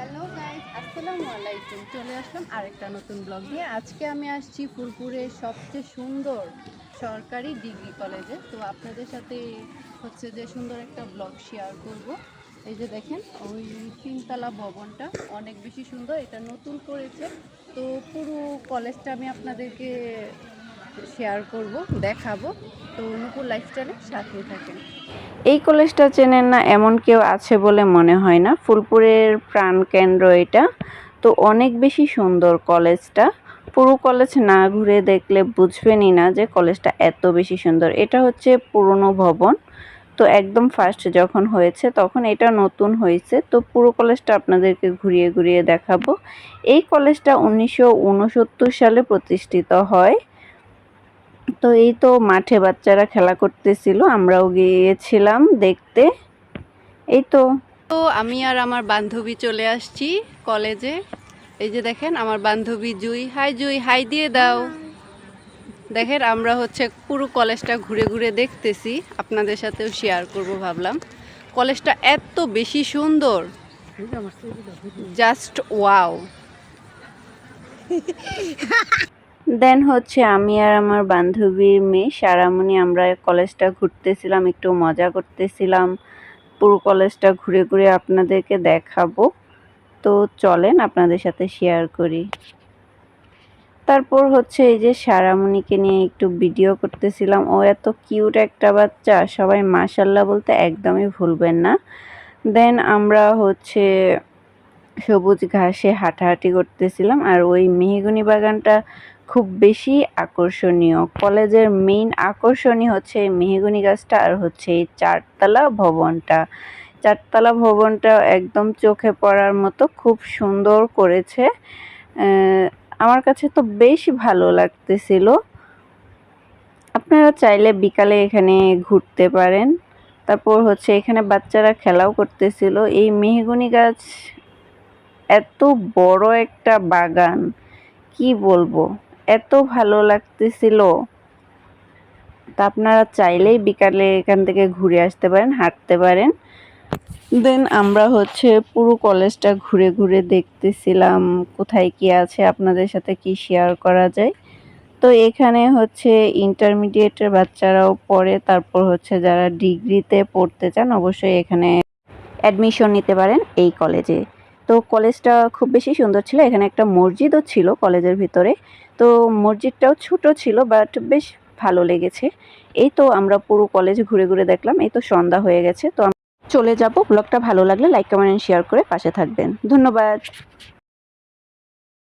Hello guys আসসালামু আলাইকুম। চলে আসলাম আরেকটা নতুন ব্লগ নিয়ে। আজকে আমি আসছি ফুলপুরের সবচেয়ে সুন্দর সরকারি ডিগ্রি কলেজে। তো আপনাদের সাথে হচ্ছে যে সুন্দর একটা ব্লগ শেয়ার করব। এই যে দেখেন, ওই তিনতলা ভবনটা অনেক বেশি সুন্দর। এটা নতুন করেছে। তো পুরো কলেজটা আমি আপনাদেরকে শেয়ার করব, দেখাবো। তো নতুন লাইফস্টাইলে সাথে থাকেন। এই কলেজটা চেনেন না, এমন কেউ আছে বলে মনে হয় না। ফুলপুরের প্রাণকেন্দ্র এটা। তো অনেক বেশি সুন্দর কলেজটা পুরো কলেজ না ঘুরে দেখলে বুঝবেনই না যে কলেজটা এত বেশি সুন্দর। এটা হচ্ছে পুরনো ভবন। তো একদম ফার্স্ট যখন হয়েছে, তখন এটা নতুন হয়েছে। তো পুরো কলেজটা আপনাদেরকে ঘুরিয়ে ঘুরিয়ে দেখাবো। এই কলেজটা উনিশশো উনসত্তর সালে প্রতিষ্ঠিত হয়। তো এই তো মাঠে বাচ্চারা খেলা করতেছিল, আমরাও গিয়েছিলাম দেখতে। এই তো। তো আমি আর আমার বান্ধবী চলে আসছি কলেজে। এই যে দেখেন, আমার বান্ধবী জুই। হাই জুই, হাই দিয়ে দাও। দেখেন, আমরা হচ্ছে পুরো কলেজটা ঘুরে ঘুরে দেখতেছি। আপনাদের সাথেও শেয়ার করব ভাবলাম। কলেজটা এত বেশি সুন্দর। জাস্ট ওয়াও দেন হচ্ছে আমি আর আমার বান্ধবীর মেয়ে সারামণি, আমরা কলেজটা ঘুরতেছিলাম, একটু মজা করতেছিলাম। পুরো কলেজটা ঘুরে ঘুরে আপনাদেরকে দেখাবো। তো চলেন আপনাদের সাথে শেয়ার করি। তারপর হচ্ছে এই যে সারামণিকে নিয়ে একটু ভিডিও করতেছিলাম। ও এত কিউট একটা বাচ্চা, সবাই মাশাল্লাহ বলতে একদমই ভুলবেন না। দেন আমরা হচ্ছে সবুজ ঘাসে হাঁটাহাঁটি করতেছিলাম আর ওই মেহগুনি বাগানটা খুব বেশি আকর্ষণীয়। কলেজের মেইন আকর্ষণীয় হচ্ছে এই মেহগুনি গাছটা আর হচ্ছে এই চারতলা ভবনটা। চারতলা ভবনটা একদম চোখে পড়ার মতো খুব সুন্দর করেছে। আমার কাছে তো বেশ ভালো লাগতেছিল। আপনারা চাইলে বিকালে এখানে ঘুরতে পারেন। তারপর হচ্ছে এখানে বাচ্চারা খেলাও করতেছিল। এই মেহগুনি গাছ এত বড় একটা বাগান, কি বলব? এত ভালো লাগতেছিল। তা আপনারা চাইলেই বিকালে এখান থেকে ঘুরে আসতে পারেন, হাঁটতে পারেন। দেন আমরা হচ্ছে পুরো কলেজটা ঘুরে ঘুরে দেখতেছিলাম, কোথায় কি আছে, আপনাদের সাথে কি শেয়ার করা যায়। তো এখানে হচ্ছে ইন্টারমিডিয়েটের বাচ্চারাও পড়ে, তারপর হচ্ছে যারা ডিগ্রিতে পড়তে চান, অবশ্যই এখানে অ্যাডমিশন নিতে পারেন এই কলেজে তো কলেজটা খুব বেশি সুন্দর ছিল। এখানে একটা মসজিদও ছিল কলেজের ভিতরে। তো মসজিদটাও ছোট ছিল বাট বেশ ভালো লেগেছে। এই তো আমরা পুরো কলেজ ঘুরে ঘুরে দেখলাম, এই তো সন্ধ্যা হয়ে গেছে। তো চলে যাব। ব্লগটা ভালো লাগলে লাইক কমেন্ট শেয়ার করে পাশে থাকবেন। ধন্যবাদ।